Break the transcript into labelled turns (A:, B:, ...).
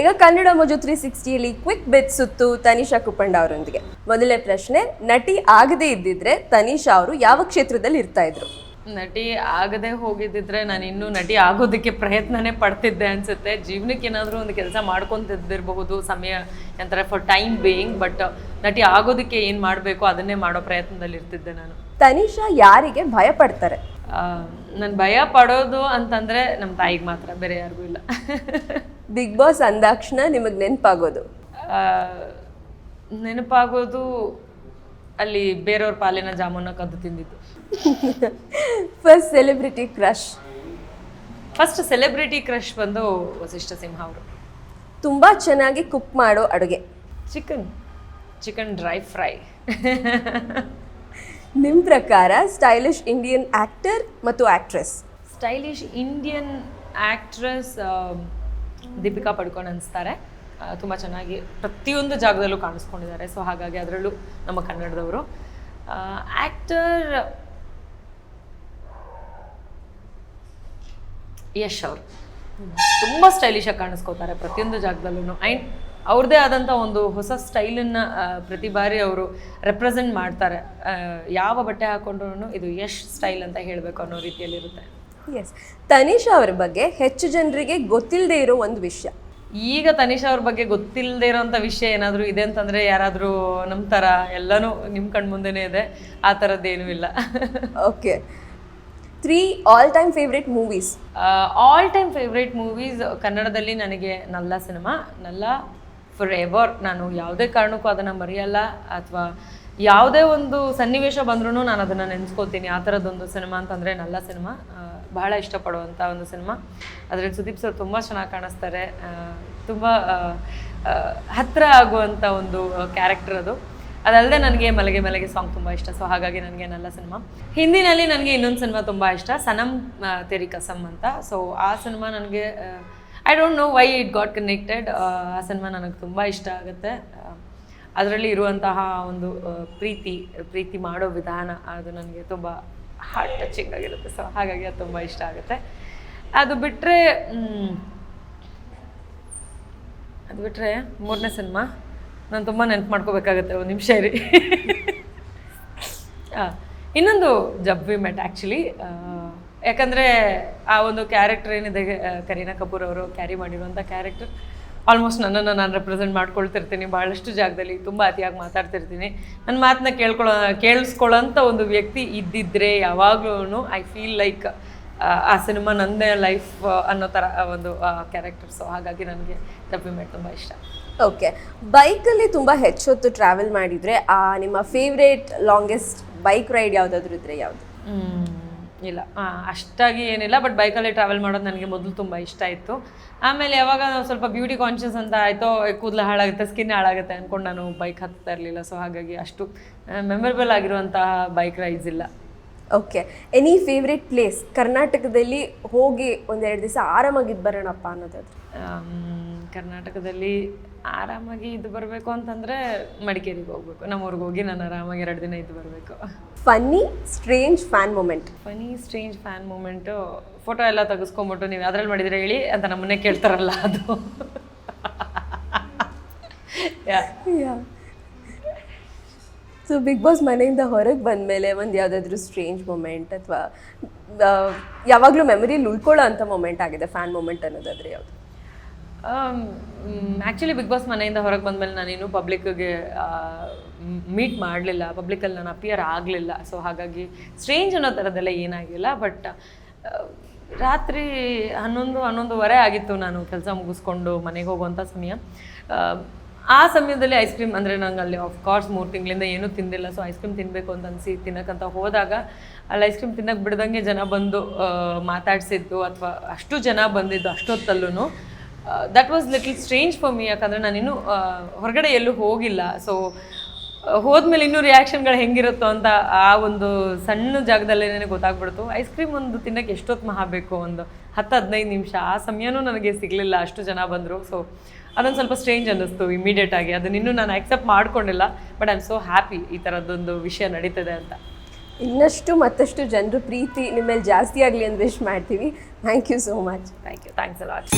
A: ಈಗ ಕನ್ನಡ ಮೋಜು ತ್ರೀ ಸಿಕ್ಸ್ಟಿಯಲ್ಲಿ ಕ್ವಿಕ್ ಬೆತ್ ಸುತ್ತು ತನಿಷಾ ಕುಪ್ಪಂಡ ಅವರೊಂದಿಗೆ. ಮೊದಲನೇ ಪ್ರಶ್ನೆ ನಟಿ ಆಗದೇ ಇದ್ದಿದ್ರೆ ತನಿಷಾ ಅವರು ಯಾವ ಕ್ಷೇತ್ರದಲ್ಲಿ ಇರ್ತಾ ಇದ್ರು?
B: ನಟಿ ಆಗದೆ ಹೋಗಿದ್ದಿದ್ರೆ ನಾನು ಇನ್ನೂ ನಟಿ ಆಗೋದಕ್ಕೆ ಪ್ರಯತ್ನನೇ ಪಡ್ತಿದ್ದೆ ಅನ್ಸುತ್ತೆ. ಜೀವನಕ್ಕೆ ಏನಾದರೂ ಒಂದು ಕೆಲಸ ಮಾಡ್ಕೊಂತಿದ್ದಿರಬಹುದು ಸಮಯ ಎಂತಾರೆ ಫಾರ್ ಟೈಮ್ ಬೇಯಿಂಗ್ ಬಟ್ ನಟಿ ಆಗೋದಕ್ಕೆ ಏನು ಮಾಡಬೇಕು ಅದನ್ನೇ ಮಾಡೋ ಪ್ರಯತ್ನದಲ್ಲಿ ಇರ್ತಿದ್ದೆ ನಾನು.
A: ತನಿಷಾ ಯಾರಿಗೆ ಭಯ ಪಡ್ತಾರೆ?
B: ನಾನು ಭಯ ಪಡೋದು ಅಂತಂದರೆ ನಮ್ಮ ತಾಯಿಗೆ ಮಾತ್ರ ಬೇರೆ ಯಾರಿಗೂ ಇಲ್ಲ.
A: ಬಿಗ್ ಬಾಸ್ ಅಂದಾಕ್ಷಣ ನಿಮಗೆ ನೆನಪಾಗೋದು?
B: ನೆನಪಾಗೋದು ಅಲ್ಲಿ ಬೇರೆಯವ್ರ ಪಾಲಿನ ಜಾಮೂನ ಕದ್ದು ತಿಂದಿದ್ದು.
A: First celebrity crush
B: first celebrity crush ಬಂದು ವಸಿಷ್ಠ ಸಿಂಹ ಅವರು.
A: ತುಂಬ ಚೆನ್ನಾಗಿ ಕುಕ್ ಮಾಡೋ ಅಡುಗೆ.
B: ಚಿಕನ್ ಚಿಕನ್ ಡ್ರೈ ಫ್ರೈ
A: ನಿಮ್ಮ ಪ್ರಕಾರ ಸ್ಟೈಲಿಶ್ ಇಂಡಿಯನ್ ಆ್ಯಕ್ಟರ್ ಮತ್ತು actress
B: stylish Indian actress Deepika Padukone ಅನಿಸ್ತಾರೆ. ತುಂಬ ಚೆನ್ನಾಗಿ ಪ್ರತಿಯೊಂದು ಜಾಗದಲ್ಲೂ ಕಾಣಿಸ್ಕೊಂಡಿದ್ದಾರೆ. ಸೊ ಹಾಗಾಗಿ ಅದರಲ್ಲೂ ನಮ್ಮ ಕನ್ನಡದವರು. ಆ್ಯಕ್ಟರ್ ಯಶ್ ಅವರು. ತುಂಬ ಸ್ಟೈಲಿಶಾಗಿ ಕಾಣಿಸ್ಕೋತಾರೆ ಪ್ರತಿಯೊಂದು ಜಾಗದಲ್ಲೂ ಆ್ಯಂಡ್ ಅವ್ರದ್ದೇ ಆದಂಥ ಒಂದು ಹೊಸ ಸ್ಟೈಲನ್ನು ಪ್ರತಿ ಬಾರಿ ಅವರು ರೆಪ್ರೆಸೆಂಟ್ ಮಾಡ್ತಾರೆ. ಯಾವ ಬಟ್ಟೆ ಹಾಕೊಂಡ್ರು ಇದು ಯಶ್ ಸ್ಟೈಲ್ ಅಂತ ಹೇಳಬೇಕು ಅನ್ನೋ ರೀತಿಯಲ್ಲಿರುತ್ತೆ.
A: ಎಸ್ ತನಿಷಾ ಅವ್ರ ಬಗ್ಗೆ ಹೆಚ್ಚು ಜನರಿಗೆ ಗೊತ್ತಿಲ್ಲದೆ ಇರೋ ಒಂದು ವಿಷಯ.
B: ಈಗ ತನಿಷಾ ಅವ್ರ ಬಗ್ಗೆ ಗೊತ್ತಿಲ್ಲದೆ ಇರೋಂಥ ವಿಷಯ ಏನಾದರೂ ಇದೆ ಅಂತಂದರೆ ಯಾರಾದರೂ ನಮ್ಮ ಥರ ಎಲ್ಲನೂ ನಿಮ್ಮ ಕಣ್ಮುಂದೆನೇ ಇದೆ. ಆ ಥರದ್ದೇನೂ ಇಲ್ಲ.
A: Okay three all time favourite movies
B: all time favourite movies ಕನ್ನಡದಲ್ಲಿ ನನಗೆ ನಲ್ಲ ಸಿನಿಮಾ ನಲ್ಲ ಫಾರ್ ಎವರ್ ನಾನು ಯಾವುದೇ ಕಾರಣಕ್ಕೂ ಅದನ್ನು ಮರೆಯಲ್ಲ. ಅಥವಾ ಯಾವುದೇ ಒಂದು ಸನ್ನಿವೇಶ ಬಂದ್ರೂ ನಾನು ಅದನ್ನು ನೆನೆಸ್ಕೋತೀನಿ ಆ ಥರದ್ದೊಂದು ಸಿನಿಮಾ ಅಂತಂದರೆ ನಲ್ಲ ಸಿನಿಮಾ. ಬಹಳ ಇಷ್ಟಪಡುವಂಥ ಒಂದು ಸಿನಿಮಾ. ಅದರಲ್ಲಿ ಸುದೀಪ್ ಸರ್ ತುಂಬ ಚೆನ್ನಾಗಿ ಕಾಣಿಸ್ತಾರೆ. ತುಂಬ ಹತ್ತಿರ ಆಗುವಂಥ ಒಂದು ಕ್ಯಾರೆಕ್ಟರ್ ಅದು. ಅದಲ್ಲದೆ ನನಗೆ ಮಲಗೆ ಮಲಗೆ ಸಾಂಗ್ ತುಂಬ ಇಷ್ಟ. ಸೊ ಹಾಗಾಗಿ ನನಗೆ ನಲ್ಲ ಸಿನಿಮಾ. ಹಿಂದಿನಲ್ಲಿ ನನಗೆ ಇನ್ನೊಂದು ಸಿನಿಮಾ ತುಂಬ ಇಷ್ಟ. ಸನಮ್ ತೆರಿ ಕಸಮ್ ಅಂತ. ಸೊ ಆ ಸಿನಿಮಾ ನನಗೆ I don't know why it got connected ಆ ಸಿನಿಮಾ ನನಗೆ ತುಂಬ ಇಷ್ಟ ಆಗುತ್ತೆ. ಅದರಲ್ಲಿ ಇರುವಂತಹ ಒಂದು ಪ್ರೀತಿ ಪ್ರೀತಿ ಮಾಡೋ ವಿಧಾನ ಅದು ನನಗೆ ತುಂಬ ಹಾರ್ಟ್ ಟಚಿಂಗ್ ಆಗಿರುತ್ತೆ. ಸೊ ಹಾಗಾಗಿ ಅದು ತುಂಬ ಇಷ್ಟ ಆಗುತ್ತೆ. ಅದು ಬಿಟ್ಟರೆ ಅದು ಬಿಟ್ಟರೆ ಮೂರನೇ ಸಿನಿಮಾ? ನಾನು ತುಂಬ ನೆನ್ಪು ಮಾಡ್ಕೋಬೇಕಾಗತ್ತೆ ಒಂದು ನಿಮಿಷ ಇರಿ. ಇನ್ನೊಂದು ಜಬ್ ವಿ ಮೆಟ್ ಆ್ಯಕ್ಚುಲಿ ಯಾಕಂದರೆ ಆ ಒಂದು ಕ್ಯಾರೆಕ್ಟರ್ ಏನಿದೆ ಕರೀನಾ ಕಪೂರ್ ಅವರು ಕ್ಯಾರಿ ಮಾಡಿರುವಂಥ ಕ್ಯಾರೆಕ್ಟರ್ ಆಲ್ಮೋಸ್ಟ್ ನನ್ನನ್ನು ನಾನು ರೆಪ್ರೆಸೆಂಟ್ ಮಾಡ್ಕೊಳ್ತಿರ್ತೀನಿ. ಭಾಳಷ್ಟು ಜಾಗದಲ್ಲಿ ತುಂಬ ಅತಿಯಾಗಿ ಮಾತಾಡ್ತಿರ್ತೀನಿ. ನನ್ನ ಮಾತನ್ನ ಕೇಳ್ಕೊಳ್ಳೋ ಕೇಳಿಸ್ಕೊಳ್ಳೋಂಥ ಒಂದು ವ್ಯಕ್ತಿ ಇದ್ದಿದ್ರೆ ಯಾವಾಗಲೂ ಐ ಫೀಲ್ ಲೈಕ್ ಆ ಸಿನಿಮಾ ನನ್ನದೇ ಲೈಫ್ ಅನ್ನೋ ಥರ ಒಂದು ಕ್ಯಾರೆಕ್ಟರ್ ಸೊ ಹಾಗಾಗಿ ನನಗೆ ವಿ ತುಂಬ ಇಷ್ಟ.
A: ಓಕೆ ಬೈಕಲ್ಲಿ ತುಂಬ ಹೆಚ್ಚೊತ್ತು ಟ್ರಾವೆಲ್ ಮಾಡಿದರೆ ಆ ನಿಮ್ಮ ಫೇವ್ರೇಟ್ ಲಾಂಗೆಸ್ಟ್ ಬೈಕ್ ರೈಡ್ ಯಾವುದಾದ್ರೂ ಇದ್ದರೆ ಯಾವುದು?
B: ಇಲ್ಲ. ಅಷ್ಟಾಗಿ ಏನಿಲ್ಲ ಬಟ್ ಬೈಕಲ್ಲಿ ಟ್ರಾವೆಲ್ ಮಾಡೋದು ನನಗೆ ಮೊದಲು ತುಂಬ ಇಷ್ಟ ಇತ್ತು ಆಮೇಲೆ ಯಾವಾಗ ಸ್ವಲ್ಪ ಬ್ಯೂಟಿ ಕಾನ್ಷಿಯಸ್ ಅಂತ ಆಯಿತೋ ಕೂದಲು ಹಾಳಾಗುತ್ತೆ ಸ್ಕಿನ್ ಹಾಳಾಗುತ್ತೆ ಅಂದ್ಕೊಂಡು ನಾನು ಬೈಕ್ ಹತ್ತಾ ಇರಲಿಲ್ಲ. ಸೊ ಹಾಗಾಗಿ ಅಷ್ಟು ಮೆಮೊರೇಬಲ್ ಆಗಿರುವಂತಹ ಬೈಕ್ ರೈಡ್ಸ್ ಇಲ್ಲ.
A: ಓಕೆ ಎನಿ ಫೇವ್ರೆಟ್ ಪ್ಲೇಸ್ ಕರ್ನಾಟಕದಲ್ಲಿ ಹೋಗಿ ಒಂದೆರಡು ದಿವಸ ಆರಾಮಾಗಿದ್ದು ಬರೋಣಪ್ಪ ಅನ್ನೋದಾದ್ರೆ.
B: ಕರ್ನಾಟಕದಲ್ಲಿ ಆರಾಮಾಗಿ ಇದು ಬರಬೇಕು ಅಂತಂದರೆ ಮಡಿಕೇರಿಗೆ ಹೋಗ್ಬೇಕು. ನಮ್ಮೂರಿಗೆ ಹೋಗಿ ನಾನು ಆರಾಮಾಗಿ ಎರಡು ದಿನ ಇದು ಬರಬೇಕು.
A: Funny strange fan moment
B: funny strange fan moment photo ಎಲ್ಲ ತೆಗೆಸ್ಕೊಂಬಿಟ್ಟು ನೀವು ಅದ್ರಲ್ಲಿ ಮಾಡಿದ್ರೆ ಹೇಳಿ ಅಂತ ನಮ್ಮನ್ನೇ ಕೇಳ್ತಾರಲ್ಲ ಅದು.
A: ಸೊ ಬಿಗ್ ಬಾಸ್ ಮನೆಯಿಂದ ಹೊರಗೆ ಬಂದಮೇಲೆ ಒಂದು ಯಾವುದಾದ್ರೂ ಸ್ಟ್ರೇಂಜ್ ಮೂಮೆಂಟ್ ಅಥವಾ ಯಾವಾಗಲೂ ಮೆಮೊರಿ ಉಳ್ಕೊಳ್ಳೋ ಅಂಥ ಮೂಮೆಂಟ್ ಆಗಿದೆ ಫ್ಯಾನ್ ಮೂಮೆಂಟ್ ಅನ್ನೋದಾದ್ರೆ ಯಾವುದು?
B: ಆ್ಯಕ್ಚುಲಿ ಬಿಗ್ ಬಾಸ್ ಮನೆಯಿಂದ ಹೊರಗೆ ಬಂದಮೇಲೆ ನಾನೇನು ಪಬ್ಲಿಕ್ಗೆ ಮೀಟ್ ಮಾಡಲಿಲ್ಲ. ಪಬ್ಲಿಕಲ್ಲಿ ನಾನು ಅಪಿಯರ್ ಆಗಲಿಲ್ಲ. ಸೊ ಹಾಗಾಗಿ ಸ್ಟ್ರೇಂಜ್ ಅನ್ನೋ ಥರದ್ದೆಲ್ಲ ಏನಾಗಿಲ್ಲ. ಬಟ್ ರಾತ್ರಿ ಹನ್ನೊಂದು ಹನ್ನೊಂದುವರೆ ಆಗಿತ್ತು ನಾನು ಕೆಲಸ ಮುಗಿಸ್ಕೊಂಡು ಮನೆಗೆ ಹೋಗುವಂಥ ಸಮಯ. ಆ, ಸಮಯದಲ್ಲಿ ಐಸ್ ಕ್ರೀಮ್ ಅಂದರೆ ನಂಗೆ ಅಲ್ಲಿ ಆಫ್ ಕೋರ್ಸ್ ಮೂರು ತಿಂಗಳಿಂದ ಏನೂ ತಿಂದಿಲ್ಲ. ಸೊ ಐಸ್ ಕ್ರೀಮ್ ತಿನ್ನಬೇಕು ಅಂತ ಅನಿಸಿ ತಿನ್ನಕ್ಕಂತ ಹೋದಾಗ ಅಲ್ಲಿ ಐಸ್ ಕ್ರೀಮ್ ತಿನ್ನಕ್ಕೆ ಬಿಡ್ದಂಗೆ ಜನ ಬಂದು ಮಾತಾಡ್ಸಿದ್ದು ಅಥವಾ ಅಷ್ಟು ಜನ ಬಂದಿದ್ದು ಅಷ್ಟೊತ್ತಲ್ಲೂ that was little strange for me ಯಾಕಂದರೆ ನಾನಿನ್ನೂ ಹೊರಗಡೆ ಎಲ್ಲೂ ಹೋಗಿಲ್ಲ. ಸೊ ಹೋದ್ಮೇಲೆ ಇನ್ನೂ ರಿಯಾಕ್ಷನ್ಗಳು ಹೆಂಗಿರುತ್ತೋ ಅಂತ ಆ ಒಂದು ಸಣ್ಣ ಜಾಗದಲ್ಲೇನೆ ಗೊತ್ತಾಗ್ಬಿಡ್ತು. ಐಸ್ ಕ್ರೀಮ್ ಒಂದು ತಿನ್ನಕ್ಕೆ ಎಷ್ಟೊತ್ತು ಮಹಾ ಬೇಕು? ಒಂದು ಹತ್ತು, ಹದಿನೈದು ನಿಮಿಷ. ಆ ಸಮಯನೂ ನನಗೆ ಸಿಗಲಿಲ್ಲ. ಅಷ್ಟು ಜನ ಬಂದರು. ಸೊ ಅದೊಂದು ಸ್ವಲ್ಪ ಸ್ಟ್ರೇಂಜ್ ಅನ್ನಿಸ್ತು ಇಮಿಡಿಯೇಟಾಗಿ ಅದನ್ನ ಇನ್ನೂ ನಾನು ಆಕ್ಸೆಪ್ಟ್ ಮಾಡ್ಕೊಂಡಿಲ್ಲ. But I am so happy ಈ ಥರದ್ದೊಂದು ವಿಷಯ ನಡೀತದೆ ಅಂತ.
A: ಇನ್ನಷ್ಟು ಮತ್ತಷ್ಟು ಜನರು ಪ್ರೀತಿ ನಿಮ್ಮಲ್ಲಿ ಜಾಸ್ತಿ ಆಗಲಿ ಅಂತ ವಿಶ್ ಮಾಡ್ತೀವಿ. Thank you so much
B: thank you thanks a lot